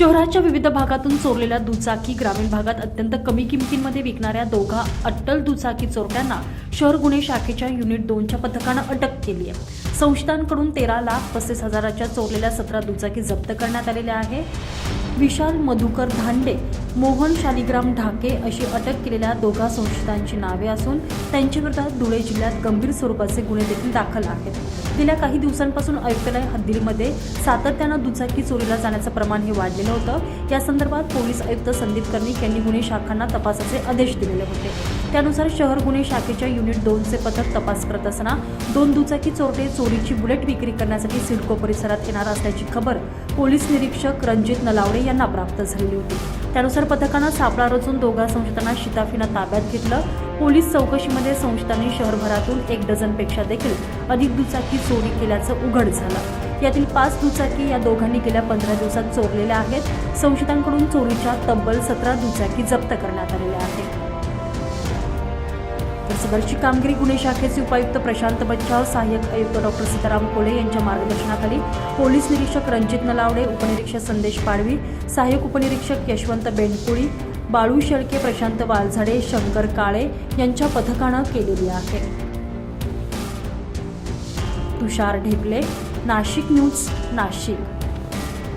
शहराच्या विविध भागातून चोरलेल्या दुचाकी ग्रामीण भागात अत्यंत कमी किमतींमध्ये विकणाऱ्या दोघा अट्टल दुचाकी चोरट्यांना शहर गुन्हे शाखेच्या युनिट दोनच्या पथकानं अटक केली आहे. संस्थांकडून तेरा लाख पस्तीस हजाराच्या चोरलेल्या सतरा दुचाकी जप्त करण्यात आलेल्या आहे. विशाल मधुकर धांडे मोहन शालिग्राम ढाके अशी अटक केलेल्या दोघा संशयितांची नावे असून त्यांच्याविरोधात धुळे जिल्ह्यात गंभीर स्वरूपाचे गुन्हे देखील दाखल आहेत. गेल्या काही दिवसांपासून आयुक्तालय हद्दीमध्ये सातत्यानं दुचाकी चोरीला जाण्याचं प्रमाण हे वाढलेलं होतं. या संदर्भात पोलीस आयुक्त संदीप कर्णिक यांनी गुन्हे शाखांना तपासाचे आदेश दिलेले होते. त्यानुसार शहर गुन्हे शाखेच्या युनिट दोनचे पथक तपास करत असताना दोन दुचाकी चोरटे चोरीची बुलेट विक्री करण्यासाठी सिडको परिसरात येणार असल्याची खबर पोलीस निरीक्षक रणजित नलावडे यांना प्राप्त झालेली होती. त्यानुसार पथकानं सापळा रचून दोघा संशयितांना शिताफीनं ताब्यात घेतलं. पोलीस चौकशीमध्ये संशयितांनी शहरभरातून एक डझनपेक्षा देखील अधिक दुचाकी चोरी केल्याचं उघड झालं. यातील पाच दुचाकी या दोघांनी गेल्या पंधरा दिवसात चोरलेल्या आहेत. संशयितांकडून चोरीच्या तब्बल सतरा दुचाकी जप्त करण्यात आलेल्या आहेत. सदरची कामगिरी गुन्हे शाखेचे उपायुक्त प्रशांत बच्चाव सहाय्यक आयुक्त डॉक्टर सीताराम कोले यांच्या मार्गदर्शनाखाली पोलीस निरीक्षक रणजित नलावडे उपनिरीक्षक संदेश पाडवी सहाय्यक उपनिरीक्षक यशवंत बेंडकुळी बाळू शेळके प्रशांत वालझाडे शंकर काळे यांच्या पथकानं केलेली आहे. तुषार ढेकले नाशिक न्यूज नाशिक.